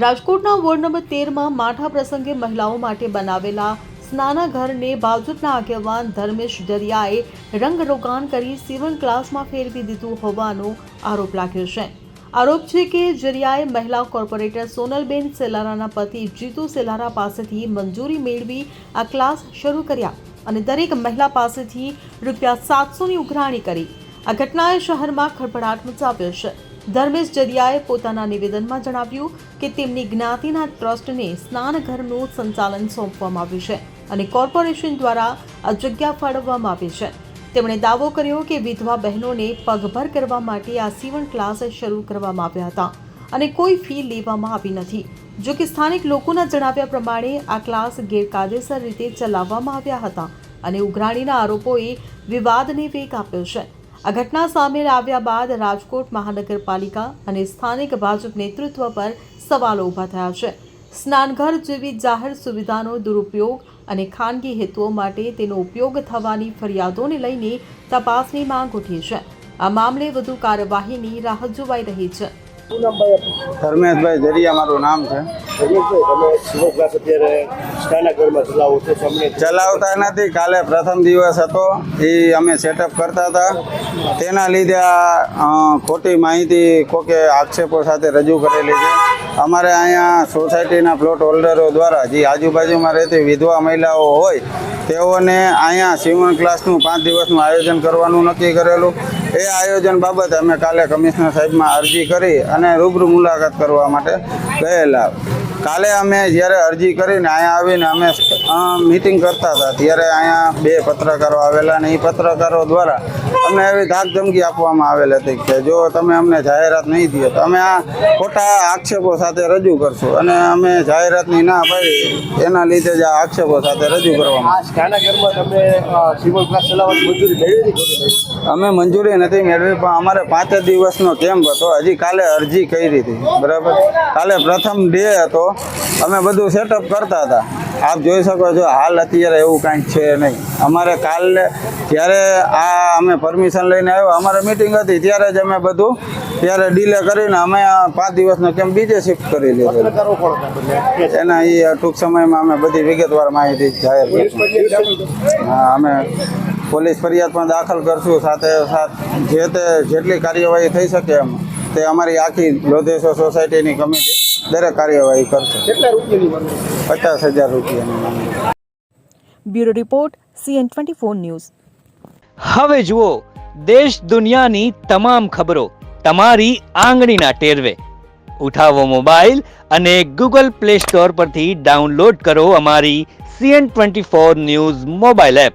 રાજકોટના ward number તેરમાં માઠા પ્રસંગે મહિલાઓ માટે બનાવેલા સ્નાનાઘરને ભાજપના આગેવાન ધર્મેશ દરિયાએ રંગરોગાન કરી સિવન ક્લાસમાં ફેરવી દીધું હોવાનો આરોપ લાગ્યો છે. આરોપ છે કે જરિયાએ મહિલા કોર્પોરેટર સોનલબેન સેલારાના પતિ જીતુ સેલારા પાસેથી મંજૂરી મેળવી આ ક્લાસ શરૂ કર્યા અને દરેક મહિલા પાસેથી રૂપિયા સાતસોની ઉઘરાણી કરી. આ ઘટનાએ શહેરમાં ખળભળાટ મચાવ્યો છે. ધર્મેશ જરિયાએ પોતાના નિવેદનમાં જણાવ્યું કે તેમની જ્ઞાતિના ટ્રસ્ટને સ્નાનઘરનું સંચાલન સોંપવામાં આવ્યું છે અને કોર્પોરેશન દ્વારા આ જગ્યા ફાળવવામાં આવી છે. તેમણે દાવો કર્યો કે વિધવા બહેનોને પગભર કરવા માટે આ સીવણ ક્લાસ શરૂ કરવામાં આવ્યા હતા અને કોઈ ફી લેવામાં આવી નથી. જો કે સ્થાનિક લોકોના જણાવ્યા પ્રમાણે આ ક્લાસ ગેરકાયદેસર રીતે ચલાવવામાં આવ્યા હતા અને ઉઘરાણીના આરોપોએ વિવાદને વેગ આપ્યો છે. આ ઘટના સામે આવ્યા બાદ રાજકોટ મહાનગરપાલિકા અને સ્થાનિક ભાજપ નેતૃત્વ પર સવાલો ઊભા થયા છે. સ્નાનઘર જેવી જાહેર સુવિધાનો દુરુપયોગ અને ખાનગી હેતુઓ માટે તેનો ઉપયોગ થવાની ફરિયાદોને લઈને તપાસની માંગ ઉઠી છે. આ મામલે વધુ કાર્યવાહીની રાહ જોવાઈ રહી છે? ધર્મેશભાઈ જરિયા મારું નામ છે. રમેશભાઈ, તમે ક્લાસ અત્યારે ચલાવતા નથી. કાલે પ્રથમ દિવસ હતો. એ અમે સેટઅપ કરતા હતા. તેના લીધે આ ખોટી માહિતી કોકે આક્ષેપો સાથે રજૂ કરેલી છે. અમારે અહીંયા સોસાયટીના પ્લોટ હોલ્ડરો દ્વારા જે આજુબાજુમાં રહેતી વિધવા મહિલાઓ હોય, તેઓને અહીંયા સીવણ ક્લાસનું પાંચ દિવસનું આયોજન કરવાનું નક્કી કરેલું. એ આયોજન બાબતે અમે કાલે કમિશનર સાહેબમાં અરજી કરી અને રૂબરૂ મુલાકાત કરવા માટે ગયેલા. કાલે અમે જ્યારે અરજી કરીને અહીંયા આવીને અમે મિટિંગ કરતા હતા. ત્યારે અહીંયા બે પત્રકારો આવેલા અને એ પત્રકારો દ્વારા અમને એવી ધાકધમકી આપવામાં આવેલ હતી કે જો તમે અમને જાહેરાત નહીં દો તો અમે આ ખોટા આક્ષેપો સાથે રજૂ કરશું. અને અમે જાહેરાતની ના પાડી એના લીધે જ આ આક્ષેપો સાથે રજૂ કરવામાં? અમે મંજૂરી નથી મેળવી પણ અમારે પાંચ દિવસનો કેમ્પ હતો. હજી કાલે અરજી કરી હતી. બરાબર? કાલે પ્રથમ ડે હતો. અમે બધું સેટઅપ કરતા હતા. આપ જોઈ શકો છો, હાલ અત્યારે એવું કાંઈ છે નહીં. અમારે કાલે જ્યારે આ અમે પરમિશન લઈને આવ્યા, અમારે મિટિંગ હતી, ત્યારે જ અમે બધું ત્યારે ડીલે કરીને અમે પાંચ દિવસનો કેમ બીજે શિફ્ટ કરી લીધો? એના એ ટૂંક સમયમાં અમે બધી વિગતવાર માહિતી જાહેર અમે પોલીસ ફરિયાદ પણ દાખલ કરશું, સાથે સાથ જે તે જેટલી કાર્યવાહી થઈ શકે એમ, તે અમારી આખી લોધેશ્વર સોસાયટીની કમિટી દરેક કાર્યવાહી કરશે. કેટલા રૂપિયાની પચાસ હજાર રૂપિયાની માંગણી bureau report CN twenty four news. હવે જુઓ દેશ દુનિયાની તમામ ખબરો તમારી આંગળીના ટેરવે. ઉઠાવો મોબાઈલ અને ગૂગલ પ્લે સ્ટોર પરથી ડાઉનલોડ કરો અમારી CN twenty four news mobile app.